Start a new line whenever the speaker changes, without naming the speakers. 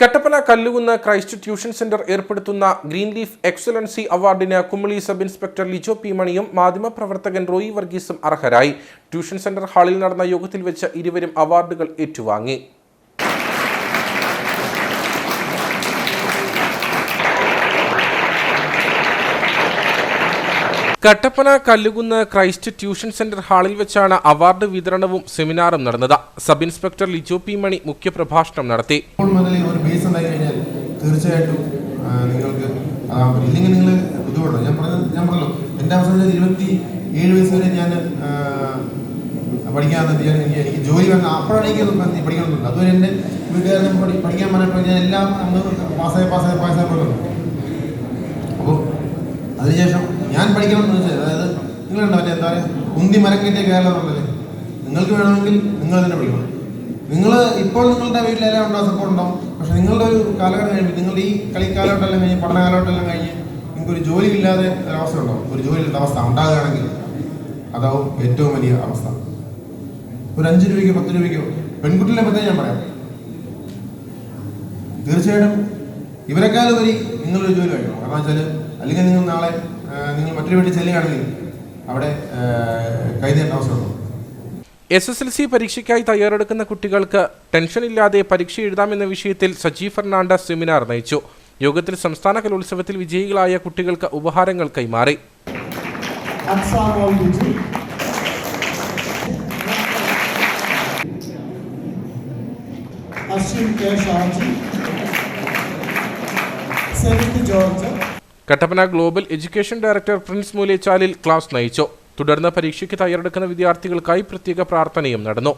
Kattappana Kallukunnu Christ tuition centre ഏർപ്പെടുത്തുന്ന green leaf excellency അവാർഡിന് Kumily sub inspector Lijo P മണിയും മാധ്യമപ്രവർത്തകൻ റോയി വർഗീസും അർഹരായി. ട്യൂഷൻ സെന്റർ ഹാളിൽ നടന്ന യോഗത്തിൽ വെച്ച് ഇരുവരും അവാർഡുകൾ ഏറ്റുവാങ്ങി. Kattappana Kallukunnu Christ tuition centre ഹാളിൽ വെച്ചാണ് അവാർഡ് വിതരണവും സെമിനാറും നടന്നത്. Sub inspector Lijo P Mani മുഖ്യപ്രഭാഷണം നടത്തി.
തീർച്ചയായിട്ടും നിങ്ങൾക്ക് നിങ്ങൾ ഞാൻ ഞാൻ പറഞ്ഞല്ലോ ഞാൻ എനിക്ക് എനിക്ക് അതുവരെ പഠിക്കാൻ ഞാൻ പഠിക്കണം എന്ന് വെച്ചാൽ അതായത് നിങ്ങളുണ്ടോ മറ്റേ എന്താ പറയുക ഉന്തി മരക്കേറ്റിയ കേരളം ഉണ്ടല്ലേ? നിങ്ങൾക്ക് വേണമെങ്കിൽ നിങ്ങൾ തന്നെ പഠിക്കണം. നിങ്ങൾ ഇപ്പോൾ നിങ്ങളുടെ വീട്ടിലെല്ലാം ഉണ്ടോ സപ്പോർട്ട് ഉണ്ടാവും പക്ഷെ നിങ്ങളുടെ ഒരു കാലഘട്ടം കഴിയുമ്പോൾ നിങ്ങളുടെ ഈ കളിക്കാലഘട്ടം കാലഘട്ടമെല്ലാം കഴിഞ്ഞ് പഠന കാലഘട്ടമെല്ലാം കഴിഞ്ഞ് നിങ്ങൾക്ക് ഒരു ജോലി ഇല്ലാതെ ഒരവസ്ഥ ഉണ്ടാവും ഒരു ജോലി ഇല്ലാത്ത അവസ്ഥ ഉണ്ടാകുകയാണെങ്കിൽ അതാവും ഏറ്റവും വലിയ അവസ്ഥ. ഒരു അഞ്ച് രൂപയ്ക്കോ പത്ത് രൂപയ്ക്കോ പെൺകുട്ടികളെ പറ്റി ഞാൻ പറയാം. തീർച്ചയായിട്ടും ഇവരെക്കാളും വരി നിങ്ങളൊരു ജോലി കഴിക്കണം കാരണം വെച്ചാൽ അല്ലെങ്കിൽ നിങ്ങൾ നാളെ നിങ്ങൾ മറ്റൊരു വീട്ടിൽ ചെല്ലുകയാണെങ്കിൽ അവിടെ കൈതേണ്ട അവസരം
എസ് എസ് എൽ സി പരീക്ഷയ്ക്കായി തയ്യാറെടുക്കുന്ന കുട്ടികൾക്ക് ടെൻഷൻ ഇല്ലാതെ പരീക്ഷ എഴുതാമെന്ന വിഷയത്തിൽ സജി ഫെർണാണ്ടസ് സെമിനാർ നയിച്ചു യോഗത്തിൽ സംസ്ഥാന കലോത്സവത്തിൽ വിജയികളായ കുട്ടികൾക്ക് ഉപഹാരങ്ങൾ കൈമാറി.
Şahçı.
Kattappana global education director Prince Moolechalil class നയിച്ചു. തുടർന്ന് പരീക്ഷയ്ക്ക് തയ്യാറെടുക്കുന്ന വിദ്യാർത്ഥികൾക്കായി പ്രത്യേക പ്രാർത്ഥനയും നടന്നു.